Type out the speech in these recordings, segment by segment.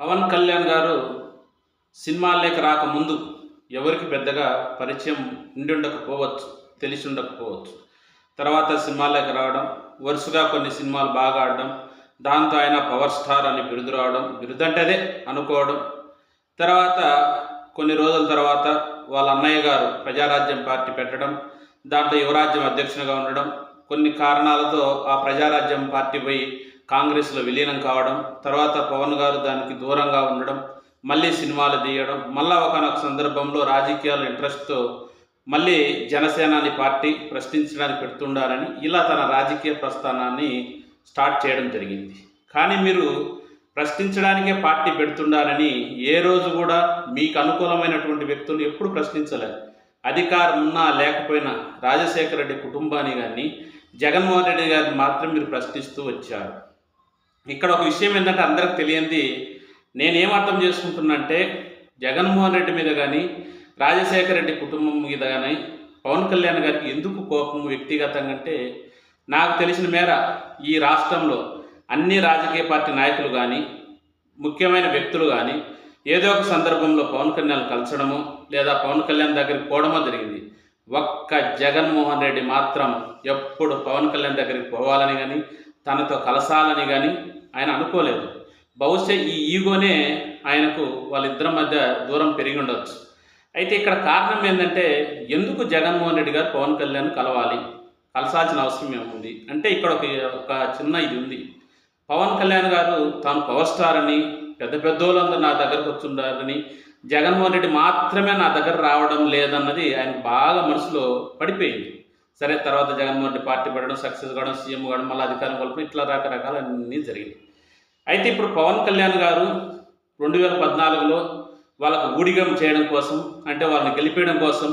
పవన్ కళ్యాణ్ గారు సినిమాల్లోకి రాకముందు ఎవరికి పెద్దగా పరిచయం ఉండి ఉండకపోవచ్చు తెలిసి ఉండకపోవచ్చు తర్వాత సినిమాల్లోకి రావడం వరుసగా కొన్ని సినిమాలు బాగా ఆడడం దాంతో ఆయన పవర్ స్టార్ అని బిరుదు రావడం బిరుదు అంటే అదే అనుకోవడం. తర్వాత కొన్ని రోజుల తర్వాత వాళ్ళ అన్నయ్య గారు ప్రజారాజ్యం పార్టీ పెట్టడం దాంట్లో యువరాజ్యం అధ్యక్షునిగా ఉండడం కొన్ని కారణాలతో ఆ ప్రజారాజ్యం పార్టీ పోయి కాంగ్రెస్లో విలీనం కావడం తర్వాత పవన్ గారు దానికి దూరంగా ఉండడం మళ్ళీ సినిమాలు తీయడం మళ్ళా ఒకనొక సందర్భంలో రాజకీయాల ఇంట్రెస్ట్తో మళ్ళీ జనసేనాని పార్టీ ప్రశ్నించడానికి పెడుతుండాలని ఇలా తన రాజకీయ ప్రస్థానాన్ని స్టార్ట్ చేయడం జరిగింది. కానీ మీరు ప్రశ్నించడానికే పార్టీ పెడుతుండాలని ఏ రోజు కూడా మీకు అనుకూలమైనటువంటి వ్యక్తులు ఎప్పుడు ప్రశ్నించలేదు అధికారం ఉన్నా లేకపోయినా రాజశేఖర రెడ్డి కుటుంబాన్ని కానీ జగన్మోహన్ రెడ్డి గారిని మాత్రం మీరు ప్రశ్నిస్తూ వచ్చారు. ఇక్కడ ఒక విషయం ఏంటంటే అందరికి తెలియంది. నేనేం అర్థం చేసుకుంటున్నంటే జగన్మోహన్ రెడ్డి మీద కానీ రాజశేఖర రెడ్డి కుటుంబం మీద కానీ పవన్ కళ్యాణ్ గారికి ఎందుకు కోపం వ్యక్తిగతంగా అంటే నాకు తెలిసిన మేర ఈ రాష్ట్రంలో అన్ని రాజకీయ పార్టీ నాయకులు కానీ ముఖ్యమైన వ్యక్తులు కానీ ఏదో ఒక సందర్భంలో పవన్ కళ్యాణ్ కలచడము లేదా పవన్ కళ్యాణ్ దగ్గరికి పోవడమో జరిగింది. ఒక్క జగన్మోహన్ రెడ్డి మాత్రం ఎప్పుడు పవన్ కళ్యాణ్ దగ్గరికి పోవాలని కానీ తనతో కలసాలని కానీ ఆయన అనుకోలేదు. బహుశా ఈ ఈగోనే ఆయనకు వాళ్ళిద్దరి మధ్య దూరం పెరిగి ఉండవచ్చు అయితే ఇక్కడ కారణం ఏంటంటే ఎందుకు జగన్మోహన్ రెడ్డి గారు పవన్ కళ్యాణ్ కలవాలి? కలసాల్సిన అవసరం ఏముంది? అంటే ఇక్కడ ఒక ఒక చిన్న ఇది ఉంది. పవన్ కళ్యాణ్ గారు తాను పవర్ స్టార్ అని పెద్ద పెద్దోళ్ళందరూ నా దగ్గరకు వచ్చుండారని జగన్మోహన్ రెడ్డి మాత్రమే నా దగ్గర రావడం లేదన్నది ఆయన బాగా మనసులో పడిపోయింది. సరే తర్వాత జగన్మోహన్ రెడ్డి పార్టీ పడడం సక్సెస్ కావడం సీఎం కావడం మళ్ళీ అధికారం కోల్పడం ఇట్లా రకరకాలన్నీ అన్నీ అయితే ఇప్పుడు పవన్ కళ్యాణ్ గారు రెండు వేల పద్నాలుగులో వాళ్ళకు ఊడిగం చేయడం కోసం అంటే వాళ్ళని గెలిపేయడం కోసం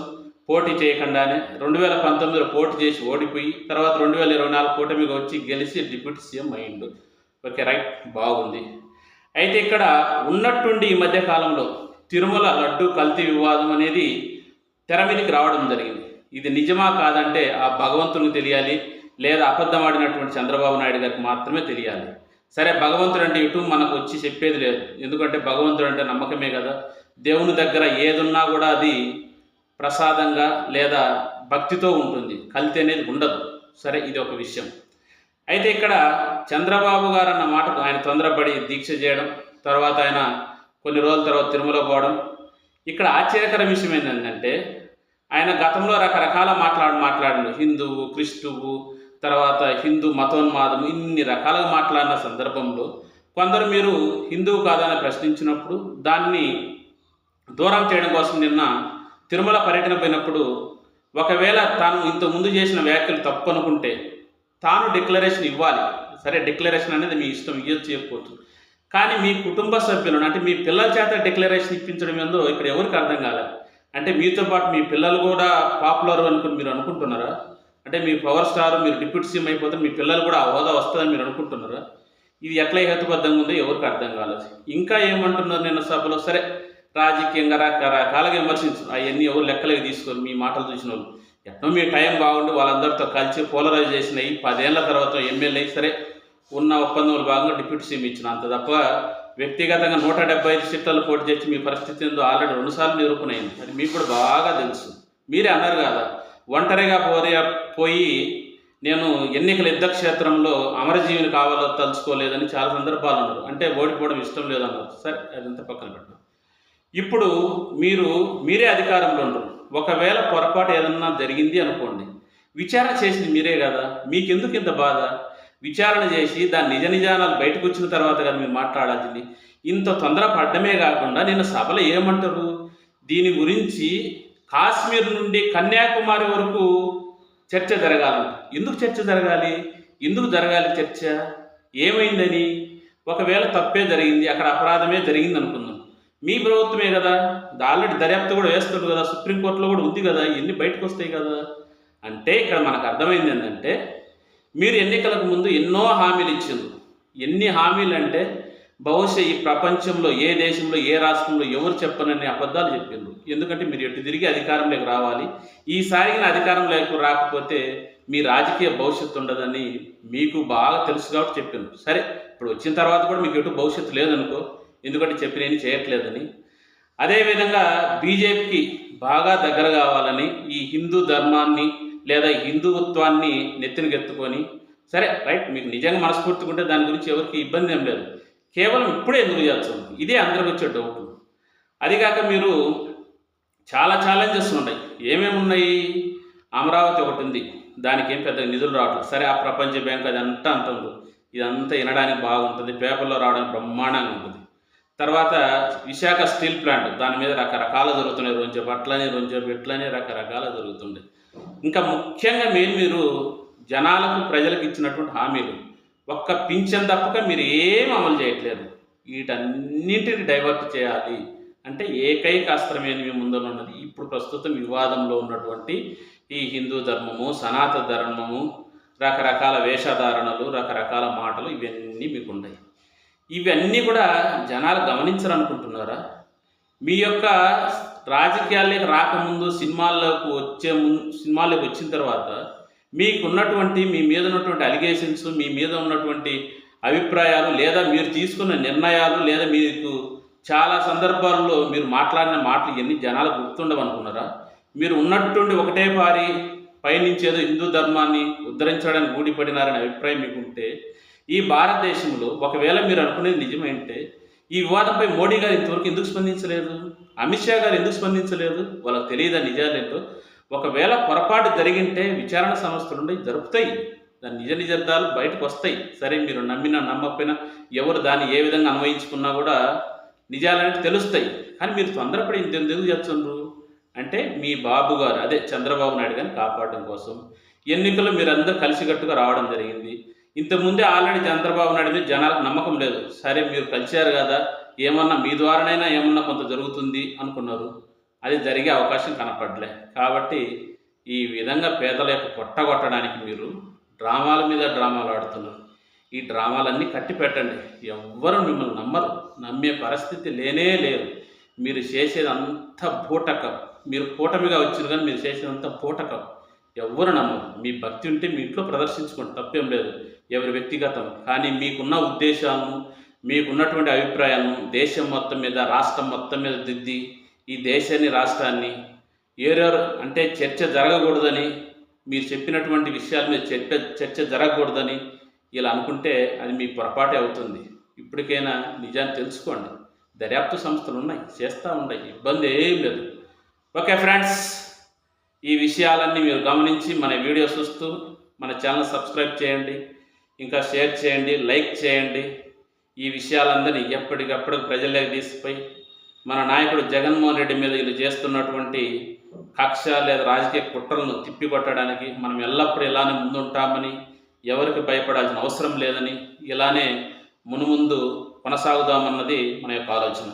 పోటీ చేయకుండానే రెండు వేల పంతొమ్మిదిలో పోటీ చేసి ఓడిపోయి తర్వాత రెండు వేల ఇరవై నాలుగు కూటమికి వచ్చి గెలిచి డిప్యూటీ సీఎం అయిండు ఓకే రైట్ బాగుంది. అయితే ఇక్కడ ఉన్నట్టుండి ఈ మధ్య కాలంలో తిరుమల లడ్డు కల్తీ వివాదం అనేది తెర మీదకి రావడం జరిగింది. ఇది నిజమా కాదంటే ఆ భగవంతునికి తెలియాలి లేదా అబద్ధమాడినటువంటి చంద్రబాబు నాయుడు గారికి మాత్రమే తెలియాలి. సరే భగవంతుడు అంటే ఇటు మనకు వచ్చి చెప్పేది లేదు. ఎందుకంటే భగవంతుడు అంటే నమ్మకమే కదా. దేవుని దగ్గర ఏదున్నా కూడా అది ప్రసాదంగా లేదా భక్తితో ఉంటుంది. కల్తీ అనేది ఉండదు. సరే ఇది ఒక విషయం. అయితే ఇక్కడ చంద్రబాబు గారు అన్న మాటకు ఆయన తొందరపడి దీక్ష చేయడం తర్వాత ఆయన కొన్ని రోజుల తర్వాత తిరుమల పోవడం. ఇక్కడ ఆశ్చర్యకర విషయం ఏంటంటే ఆయన గతంలో రకరకాల మాట్లాడు మాట్లాడు హిందువు క్రిస్తువు తర్వాత హిందూ మతోన్మాదం ఇన్ని రకాలుగా మాట్లాడిన సందర్భంలో కొందరు మీరు హిందువు కాదని ప్రశ్నించినప్పుడు దాన్ని దూరం చేయడం కోసం నిన్న తిరుమల పర్యటన పోయినప్పుడు ఒకవేళ తాను ఇంత ముందు చేసిన వ్యాఖ్యలు తప్పు అనుకుంటే తాను డిక్లరేషన్ ఇవ్వాలి. సరే డిక్లరేషన్ అనేది మీ ఇష్టం ఇవ్వచ్చు చెప్పవచ్చు కానీ మీ కుటుంబ సభ్యులను అంటే మీ పిల్లల చేత డిక్లరేషన్ ఇప్పించడం ఏందో ఇక్కడ ఎవరికి అర్థం కాలేదు. అంటే మీతో పాటు మీ పిల్లలు కూడా పాపులర్ అనుకుని మీరు అనుకుంటున్నారా? అంటే మీ పవర్ స్టార్ మీరు డిప్యూటీ సీఎం అయిపోతే మీ పిల్లలు కూడా ఆ హోదా వస్తుందని మీరు అనుకుంటున్నారా? ఇది ఎట్లా హేతుబద్ధంగా ఉందో ఎవరికి అర్థం కాలేదు. ఇంకా ఏమంటున్నారు నిన్న సభలో? సరే రాజకీయంగా రకరకాలుగా విమర్శించు అవన్నీ ఎవరు లెక్కలకి తీసుకొని మీ మాటలు చూసిన వాళ్ళు. ఎన్నో మీ టైం బాగుండి వాళ్ళందరితో కలిసి పోలరైజేషన్ అయ్యి పదేళ్ళ తర్వాత ఎమ్మెల్యే సరే ఉన్న ఒప్పందంలో భాగంగా డిప్యూటీ సీఎం ఇచ్చిన అంత తప్ప వ్యక్తిగతంగా నూట డెబ్బై ఐదు సీట్లలో పోటీ చేసి మీ పరిస్థితి ఏందో ఆల్రెడీ రెండుసార్లు నిరూపణ అయింది అది మీకు కూడా బాగా తెలుసు. మీరే అన్నారు కదా ఒంటరిగా పోరే పోయి నేను ఎన్నికల యుద్ధ క్షేత్రంలో అమరజీవిని కావాలో తలుచుకోలేదని చాలా సందర్భాలు ఉన్నారు. అంటే ఓడిపోవడం ఇష్టం లేదన్నారు. సరే అదంతా పక్కన పెట్టాం. ఇప్పుడు మీరు మీరే అధికారంలో ఉండరు ఒకవేళ పొరపాటు ఏదన్నా జరిగింది అనుకోండి. విచారణ చేసింది మీరే కదా. మీకెందుకు ఇంత బాధ? విచారణ చేసి దాని నిజ నిజానాలు బయటకు వచ్చిన తర్వాత కదా మీరు మాట్లాడాల్సింది ఇంత తొందర పడ్డమే కాకుండా నిన్న సభలో ఏమంటారు? దీని గురించి కాశ్మీర్ నుండి కన్యాకుమారి వరకు చర్చ జరగాలంట. ఎందుకు చర్చ జరగాలి? ఎందుకు జరగాలి చర్చ? ఏమైందని? ఒకవేళ తప్పే జరిగింది అక్కడ అపరాధమే జరిగింది అనుకుందాం. మీ ప్రభుత్వమే కదా ఆల్రెడీ దర్యాప్తు కూడా వేస్తుంది కదా సుప్రీంకోర్టులో కూడా ఉంది కదా ఇవన్నీ బయటకు వస్తాయి కదా. అంటే ఇక్కడ మనకు అర్థమైంది ఏంటంటే మీరు ఎన్నికలకు ముందు ఎన్నో హామీలు ఇచ్చింది ఎన్ని హామీలు అంటే బహుశా ఈ ప్రపంచంలో ఏ దేశంలో ఏ రాష్ట్రంలో ఎవరు చెప్పనని అబద్ధాలు చెప్పిండ్రు. ఎందుకంటే మీరు ఎటు తిరిగి అధికారంలోకి రావాలి. ఈసారి అధికారంలోకి రాకపోతే మీ రాజకీయ భవిష్యత్తు ఉండదని మీకు బాగా తెలుసు కాబట్టి చెప్పిండ్రు సరే ఇప్పుడు వచ్చిన తర్వాత కూడా మీకు ఎటు భవిష్యత్తు లేదనుకో ఎందుకంటే చెప్పినేని చేయట్లేదని. అదేవిధంగా బీజేపీకి బాగా దగ్గర కావాలని ఈ హిందూ ధర్మాన్ని లేదా హిందుత్వాన్ని నెత్తినకెత్తుకొని సరే రైట్ మీకు నిజంగా మనస్ఫూర్తిగా ఉంటే దాని గురించి ఎవరికి ఇబ్బంది ఏం లేదు. కేవలం ఇప్పుడే ఎందుకు చేస్తుంది ఇదే అందరికి వచ్చే డౌట్. అదిగాక మీరు చాలా ఛాలెంజెస్ ఉన్నాయి. ఏమేమి ఉన్నాయి? అమరావతి ఒకటి ఉంది. దానికి ఏం పెద్ద నిధులు రావట్లేదు. సరే ఆ ప్రపంచ బ్యాంక్ అది అంతా అంటుంది. ఇదంతా వినడానికి బాగుంటుంది. పేపర్లో రావడానికి బ్రహ్మాండంగా ఉంటుంది. తర్వాత విశాఖ స్టీల్ ప్లాంట్. దాని మీద రకరకాల జరుగుతున్నాయి. రోజు అట్లనే రోజు ఇట్లనే రకరకాల జరుగుతుండే ఇంకా ముఖ్యంగా మెయిన్ మీరు జనాలకు ప్రజలకు ఇచ్చినటువంటి హామీలు. ఒక్క పింఛన్ తప్పక మీరు ఏం అమలు చేయట్లేదు. వీటన్నింటిని డైవర్ట్ చేయాలి. అంటే ఏకైక అస్త్రమేది మీ ముందర ఉన్నది? ఇప్పుడు ప్రస్తుతం వివాదంలో ఉన్నటువంటి ఈ హిందూ ధర్మము సనాతన ధర్మము రకరకాల వేషధారణలు రకరకాల మాటలు ఇవన్నీ మీకు ఉన్నాయి ఇవన్నీ కూడా జనాలు గమనించాలనుకుంటున్నారా? మీ యొక్క రాజకీయాల్లోకి రాకముందు సినిమాల్లోకి వచ్చే ముందు సినిమాల్లోకి వచ్చిన తర్వాత మీకున్నటువంటి మీ మీద ఉన్నటువంటి అలిగేషన్స్ మీ మీద ఉన్నటువంటి అభిప్రాయాలు లేదా మీరు తీసుకున్న నిర్ణయాలు లేదా మీకు చాలా సందర్భాల్లో మీరు మాట్లాడిన మాటలు ఎన్ని జనాలు గుర్తుండవనుకున్నారా? మీరు ఉన్నటువంటి ఒకటే పారి పయనించేదో హిందూ ధర్మాన్ని ఉద్ధరించడానికి ఊడిపడినారనే అభిప్రాయం మీకు ఉంటే ఈ భారతదేశంలో ఒకవేళ మీరు అనుకునేది నిజమైంటే ఈ వివాదంపై మోడీ గారు ఇంతవరకు ఎందుకు స్పందించలేదు? అమిత్ షా గారు ఎందుకు స్పందించలేదు? వాళ్ళకి తెలియదా నిజాలేంటో ఒకవేళ పొరపాటు జరిగింటే విచారణ సంస్థలు జరుపుతాయి. దాని నిజ నిజార్థాలు బయటకు వస్తాయి. సరే మీరు నమ్మినా నమ్మకపోయినా ఎవరు దాన్ని ఏ విధంగా అన్వయించుకున్నా కూడా నిజాలనేవి తెలుస్తాయి. కానీ మీరు తొందరపడి ఇంత ఎందుకు చేస్తుండ్రు? అంటే మీ బాబు గారు అదే చంద్రబాబు నాయుడు గారిని కాపాడడం కోసం ఎన్నికలు మీరందరూ కలిసికట్టుగా రావడం జరిగింది. ఇంతకుముందే ఆల్రెడీ చంద్రబాబు నాయుడు మీద జనాలకు నమ్మకం లేదు. సరే మీరు కలిశారు కదా ఏమన్నా మీ ద్వారానైనా ఏమన్నా కొంత జరుగుతుంది అనుకున్నారు. అది జరిగే అవకాశం కనపడలే. కాబట్టి ఈ విధంగా పేదల యొక్క కొట్టగొట్టడానికి మీరు డ్రామాల మీద డ్రామాలు ఆడుతున్నారు. ఈ డ్రామాలన్నీ కట్టి పెట్టండి ఎవ్వరు మిమ్మల్ని నమ్మరు. నమ్మే పరిస్థితి లేనే లేరు మీరు చేసేదంత పూటకం బూటకం. మీరు కూటమిగా వచ్చింది కానీ మీరు చేసేదంతా బూటకం. ఎవ్వరు నమ్మరు. మీ భక్తి ఉంటే మీ ఇంట్లో ప్రదర్శించుకోండి. తప్పేం లేదు. ఎవరి వ్యక్తిగతం కానీ మీకున్న ఉద్దేశాలను మీకున్నటువంటి అభిప్రాయాలను దేశం మొత్తం మీద రాష్ట్రం మొత్తం మీద దిద్ది ఈ దేశాన్ని రాష్ట్రాన్ని ఏరెవరు అంటే చర్చ జరగకూడదని మీరు చెప్పినటువంటి విషయాల మీద చర్చ చర్చ జరగకూడదని ఇలా అనుకుంటే అది మీ పొరపాటే అవుతుంది. ఇప్పటికైనా నిజాన్ని తెలుసుకోండి. దర్యాప్తు సంస్థలు ఉన్నాయి చేస్తూ ఉన్నాయి ఇబ్బంది ఏం లేదు. ఓకే ఫ్రెండ్స్ ఈ విషయాలన్నీ మీరు గమనించి మన వీడియో చూస్తూ మన ఛానల్ సబ్స్క్రైబ్ చేయండి. ఇంకా షేర్ చేయండి లైక్ చేయండి. ఈ విషయాలందరినీ ఎప్పటికప్పుడు ప్రజల్లోకి తీసిపోయి మన నాయకుడు జగన్మోహన్ రెడ్డి మీద వీళ్ళు చేస్తున్నటువంటి కక్ష లేదా రాజకీయ కుట్రలను తిప్పికొట్టడానికి మనం ఎల్లప్పుడూ ఇలానే ముందుంటామని ఎవరికి భయపడాల్సిన అవసరం లేదని ఇలానే మునుముందు కొనసాగుదామన్నది మన యొక్క ఆలోచన.